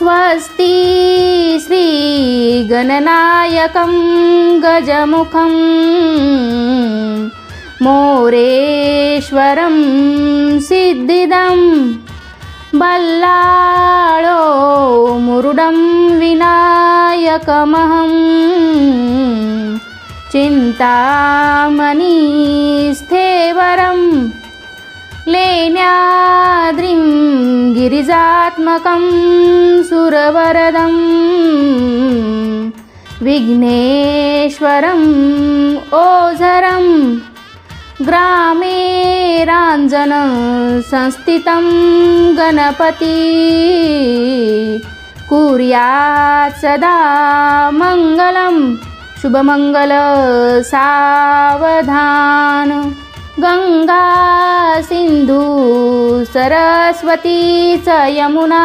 स्वस्ति श्रीगणनायकं गजमुखं मोरेश्वरं सिद्धिदं बल्लाळो मुरुडं विनायकमहं चिन्तामणिस्थेवरम् लेण्याद्रिं गिरिजात्मकं सुरवरदं विघ्नेश्वरम् ओझरं ग्रामे राञ्जन संस्थितं गणपति कुर्यात् सदा मङ्गलं शुभमङ्गल सावधान। गंगा सिंधू सरस्वती च यमुना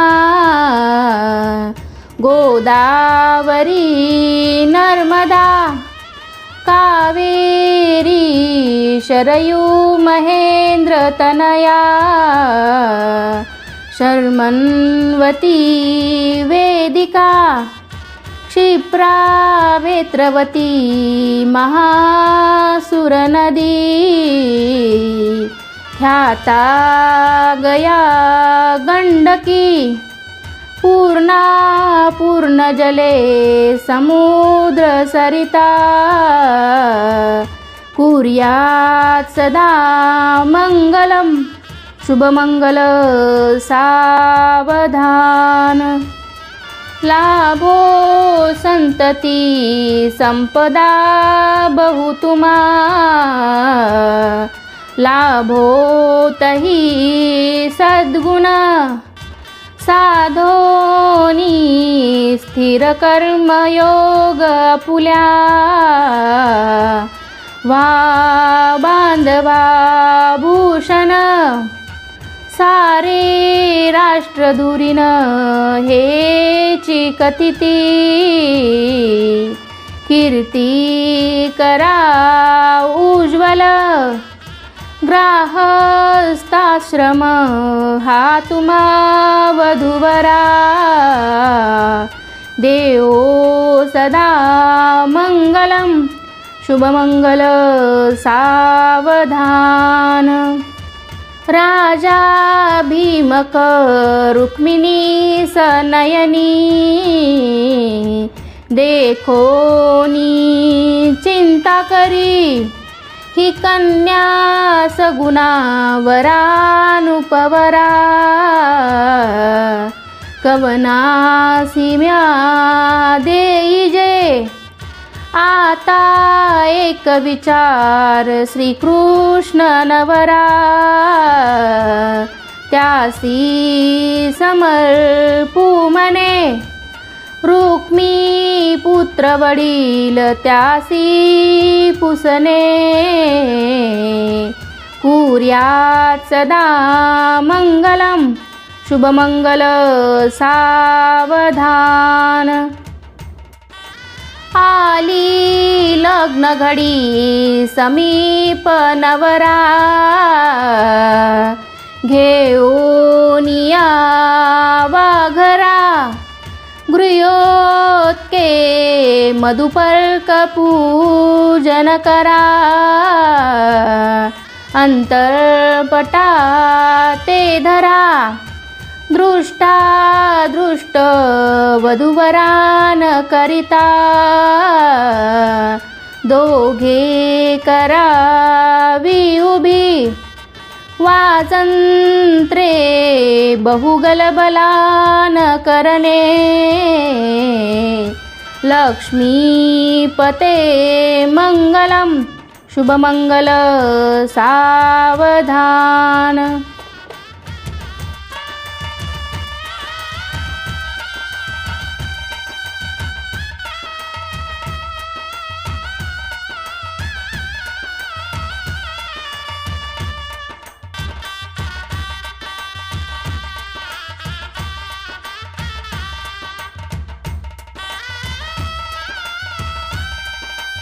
गोदावरी नर्मदा कावेरी शरयू महेन्द्रतनया शर्मन्वती वेदिका क्षिप्रा वेत्रवती महासुरनदी। ख्याता गया गण्डकी पूर्णा पूर्णजले समुद्रसरिता कुर्यात् सदा मङ्गलं शुभमङ्गल सावधान। लाभो संतती संपदा बहुतुमा लाभो तही सद्गुण. साधोनी स्थिर कर्मयोग पुल्या वा बांधवा भूषण सारे राष्ट्रधुरीन हे कथिती कीर्ती करा उज्ज्वल. ग्राहस्थाश्रम हा तुम्हा वधुवरा. देवो सदा मंगलम शुभमंगल सावधान. राजा भीमक रुक्मिणी सनयनी देखोनी चिंता करी ही कन्या सगुणा कवनासी म्या देई जे आता एक विचार श्रीकृष्ण नवरा त्यासी समर्पू मने रुक्मी पुत्र वडील त्यासी पुसने. कुर्यात् सदा मंगलम शुभमंगल सावधान. आली लग्न घडी समीप नवरा. घेऊन यावा घरा. गृहोत्के मधुपर्क पूजन करा. अंतरपटा ते धरा. दृष्टा दृष्ट वधुवरान करिता दोघे करावी उभी वाचंत्रे बहुगलबलान करणे लक्ष्मीपते मंगलम शुभमंगल सावधान।